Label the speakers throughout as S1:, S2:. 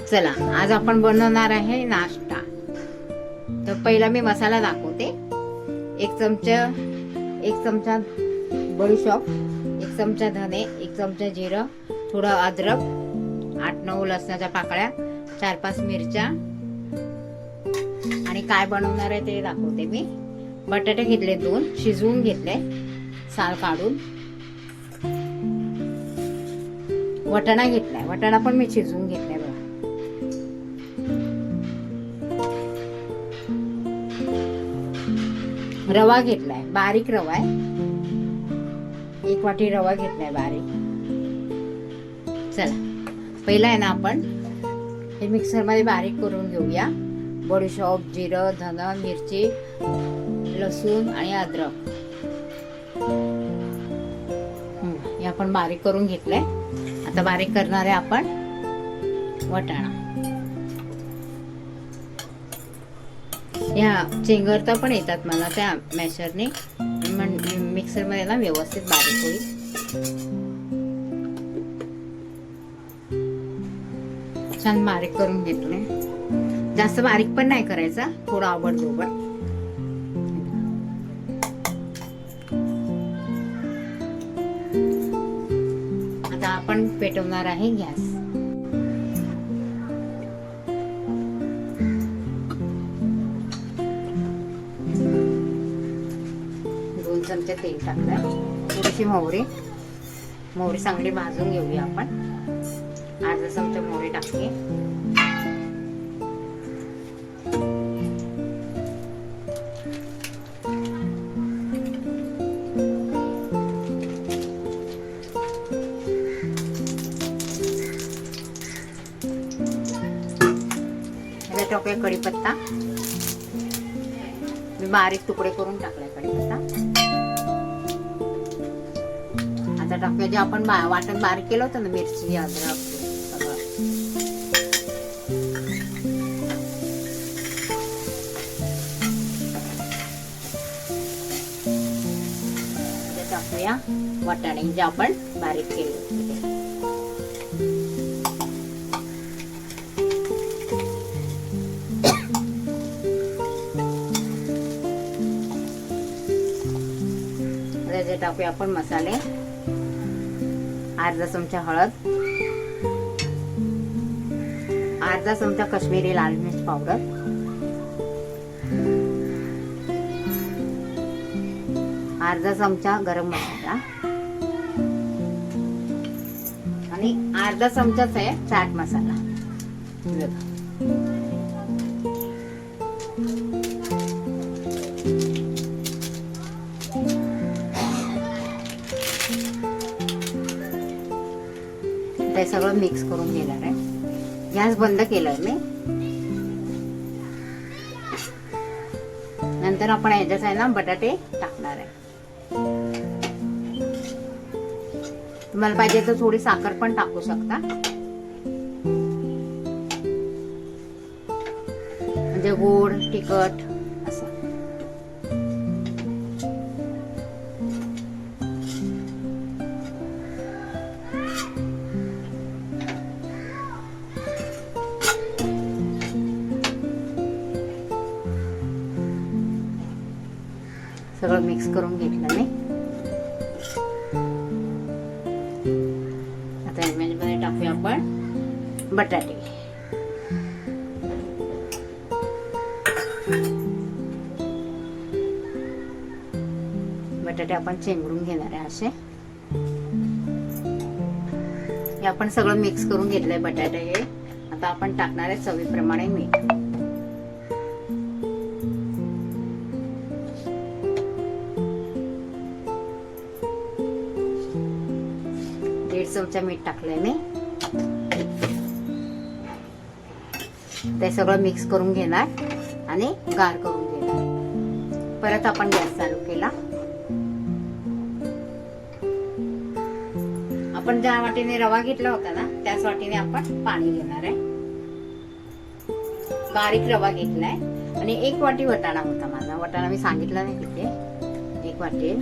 S1: चला आज आपण बनवणार आहे नाश्ता. तर पहिला मी मसाला दाखवते. एक चमचा एक चमचा बडीशॉप एक चमचा धने एक चमचा जिरं थोडं अद्रक आठ नऊ लसणाच्या पाकळ्या चार पाच मिरच्या. आणि काय बनवणार आहे ते दाखवते मी. बटाटे घेतले दोन शिजवून घेतले साल काढून. वटाणा घेतलाय वटाणा पण मी शिजवून घेतलाय. रवा घेतलाय. बारीक रवा आहे. एक वाटी रवा घेतलाय बारीक. चला. पहिला आहे ना आपण हे मिक्सरमध्ये बारीक करून घेऊया. बडीशॉप जिरं धन मिरची लसूण आणि अद्रक. हे आपण बारीक करून घेतलंय. आता बारीक करणार आहे आपण वटाणा. या चेंगरता पण येतात मला त्या मॅशरने. मिक्सर मिक्सरमध्ये ना व्यवस्थित बारीक होईल. छान बारीक करून घेतले जास्त बारीक पण नाही करायचा थोडा आवडदोबड आता आपण पेटवणार आहे गॅस. चमचे तेल टाकलं थोडीशी मोहरी. मोहरी चांगली भाजून घेऊया आपण. अर्धा चमचा मोहरी टाकली टाकूया कढीपत्ता. मी बारीक तुकडे करून टाकलाय कढीपत्ता. आता टाकूया जे आपण बा- वाटण बारीक केलं होतं ना मिरची अद्रक सगळं. टाकूया वाटाणे जे आपण बारीक केले होते. त्याचे टाकूया आपण मसाले अर्धा चमचा हळद अर्धा चमचा काश्मीरी लाल मिर्च पावडर अर्धा चमचा गरम मसाला आणि अर्धा चमचाच आहे चाट मसाला. बघा. ते सगळं मिक्स करून घेणार आहे. गॅस बंद केलाय मी. नंतर आपण याच्यात आहे ना बटाटे टाकणार आहे. तुम्हाला पाहिजे तर थोडी साखर पण टाकू शकता. म्हणजे गोड तिखट सगळं मिक्स करून घेतलं मी. आता मध्ये टाकूया आपण बटाटे. बटाटे आपण चेंगरून घेणार आहे असे. हे आपण सगळं मिक्स करून घेतलंय बटाटे हे. आता आपण टाकणार आहे चवीप्रमाणे मीठ. चमचा मीठ टाकलंय मी. ते सगळं मिक्स करून घेणार आणि गार करून घेणार. परत आपण गॅस चालू केला. आपण ज्या वाटीने रवा घेतला होता ना त्याच वाटीने आपण पाणी घेणार आहे. बारीक रवा घेतलाय. आणि एक वाटी वटाणा होता माझा. वटाणा मी सांगितला नाही तिथे. एक वाटी.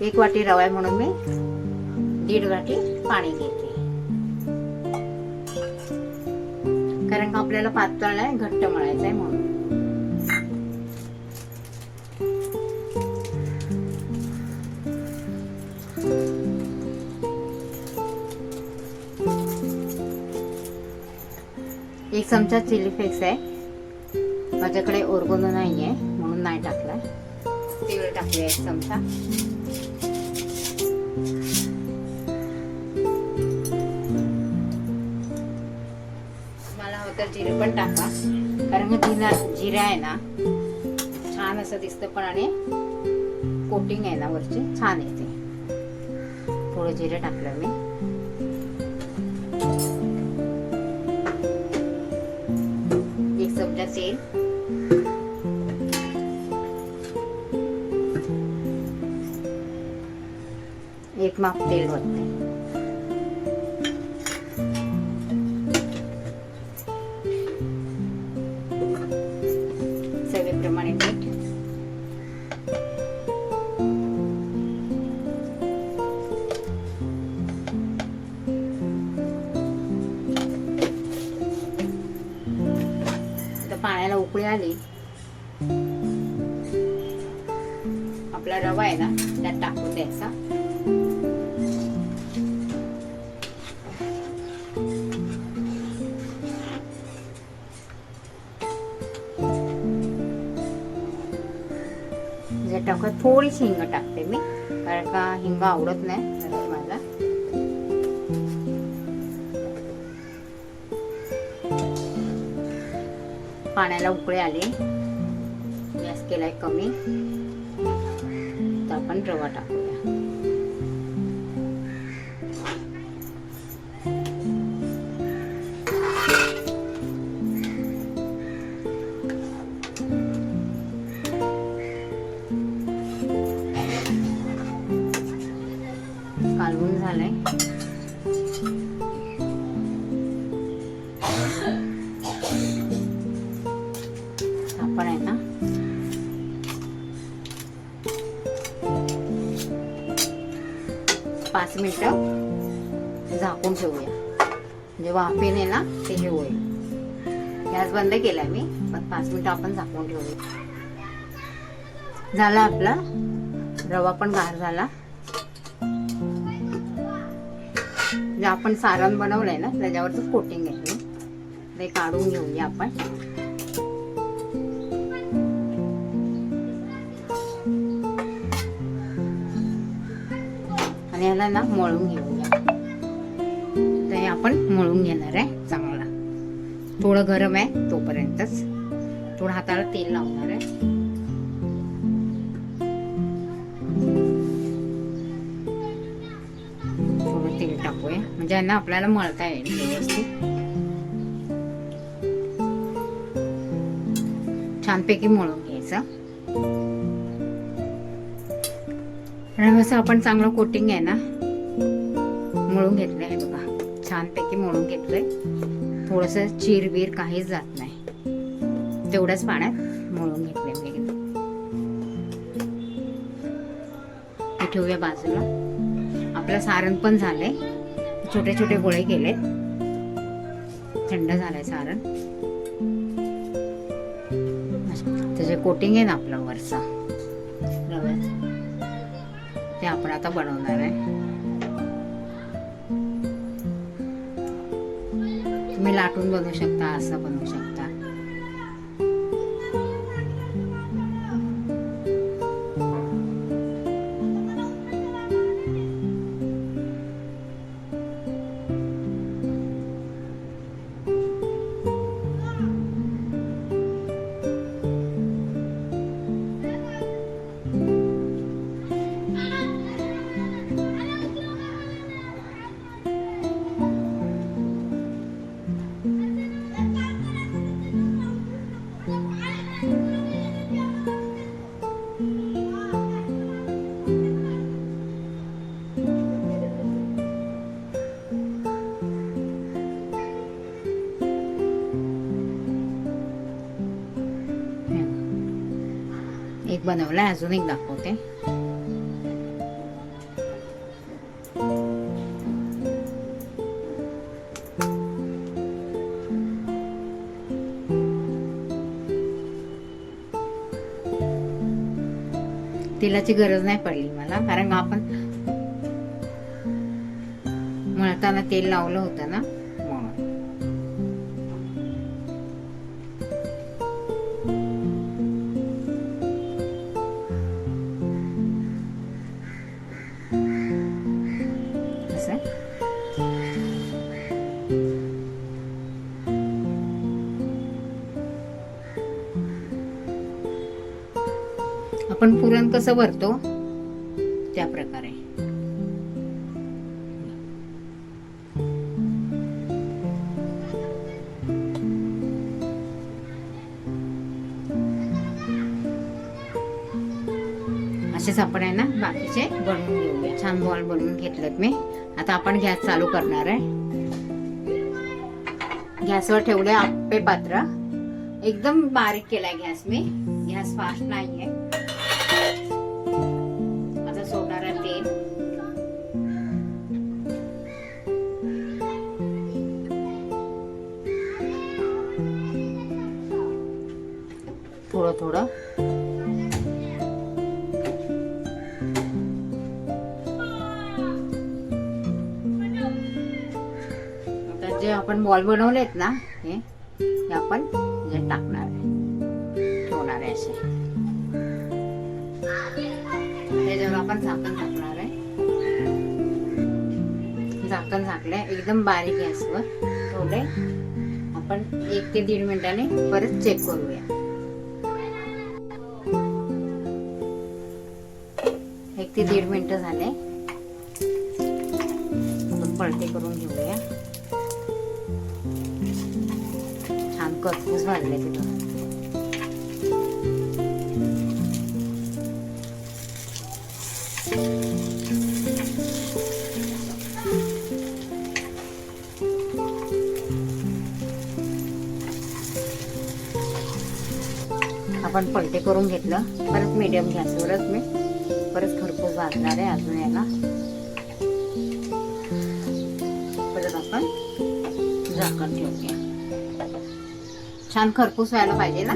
S1: एक वाटी रवा आहे म्हणून मी दीड वाटी पाणी घेते. कारण का आपल्याला पातळ नाही घट्ट मळायचं आहे म्हणून. एक चमचा चिली फ्लेक्स आहे. माझ्याकडे ओरगोनो नाही आहे म्हणून नाही टाकलाय. तीळ टाकूया एक चमचा. जिरे पण टाका. कारण मग जिरा जिरा आहे ना छान असं दिसतं पण आणि कोटिंग आहे ना वरची छान येते. थोडं जिरे टाकलं मी. एक चमचा तेल. एक माप तेल वरते. पाण्याला उकळी आली. आपला रवा आहे ना त्यात टाकून द्यायचा. टाकत थोडीशी हिंग टाकते मी कारण का हिंग आवडत नाही माझा. पाण्याला उकळे आले. गॅस केलाय कमी. तर आपण रवा टाकूया. कालवून झालंय. मिनिटं झाकून ठेवूया म्हणजे वाफेने ना ते हे होईल गॅस बंद केलाय मी पण पाच मिनिटं आपण झाकून ठेवूया झाला आपला रवा पण गार झाला जे आपण सारण बनवलंय ना त्याच्यावरच कोटिंग आहे ते काढून घेऊया आपण याला ना मळून घेऊया. तर आपण मळून घेणार आहे चांगला. थोडं गरम आहे तोपर्यंतच. थोडं हाताला तेल लावणार आहे. थोडं तेल टाकूया. म्हणजे यांना आपल्याला मळता येईल व्यवस्थित. छानपैकी मळून घ्यायचं. रव्याचं आपण चांगलं कोटिंग आहे ना मळून घेतलं आहे बघा. छानपैकी मळून घेतलंय. थोडस चिरबीर काहीच जात नाही. तेवढ्याच पाण्यात मळून घेतलंय मी ठेवूया बाजूला. आपलं सारण पण झालंय. छोटे छोटे गोळे केले थंड झालंय सारण. त्याचे कोटिंग आहे ना आपलं वरचा. रव्याचं ते आपण आता बनवणार आहे. तुम्ही लाटून बनवू शकता असं बनवू शकता. बनवला अजून एक दाखवते तेलाची गरज नाही पडली मला कारण आपण मळताना तेल लावलं होतं ना आपण पुरण कसं भरतो त्या प्रकारे असेच आपण आहे ना बाकीचे? बनवून घेऊया. छान बॉल बनवून घेतलेत मी. आता आपण गॅस चालू करणार आहे. गॅसवर ठेवले आप्पे पात्र. एकदम बारीक केलाय गॅस मी. गॅस फास्ट नाहीये. थोडं थोडं. आता जे आपण बॉल बनवलेत ना हे आपण टाकणार आहे ठेवणार आहे असे. त्याच्यावर आपण झाकण टाकणार आहे. झाकण झाकलंय एकदम बारीक गॅसवर ठेवलंय. आपण एक ते दीड मिनिटाने परत चेक करूया. ते दीड मिनिट झाले. आपण पलटे करून घेऊया. छान करपूस भाजले तिथं. आपण पलटे करून घेतलं. परत मीडियम गॅसवरच मी. परत भाजणार आहे अजून याला परत आपण झाकण ठेवूया छान खरपूस व्हायला पाहिजे ना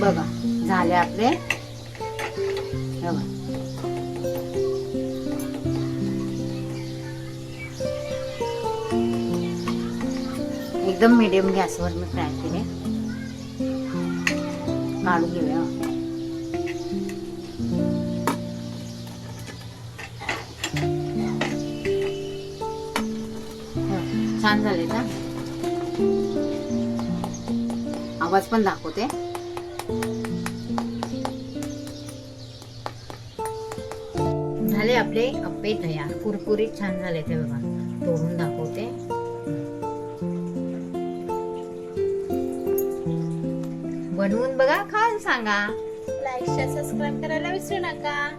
S1: बघा झाले आपले बघा. एकदम मीडियम गॅसवर मी फ्राय केले. काढून घेऊया. छान झाले ना? आवाज पण दाखवते. झाले आपले अप्पे तयार. कुरकुरीत छान झाले ते बघा. तोडून दाखवते. बनवून बघा खाल सांगा.
S2: लाईक शेअर सबस्क्राईब करायला विसरू नका.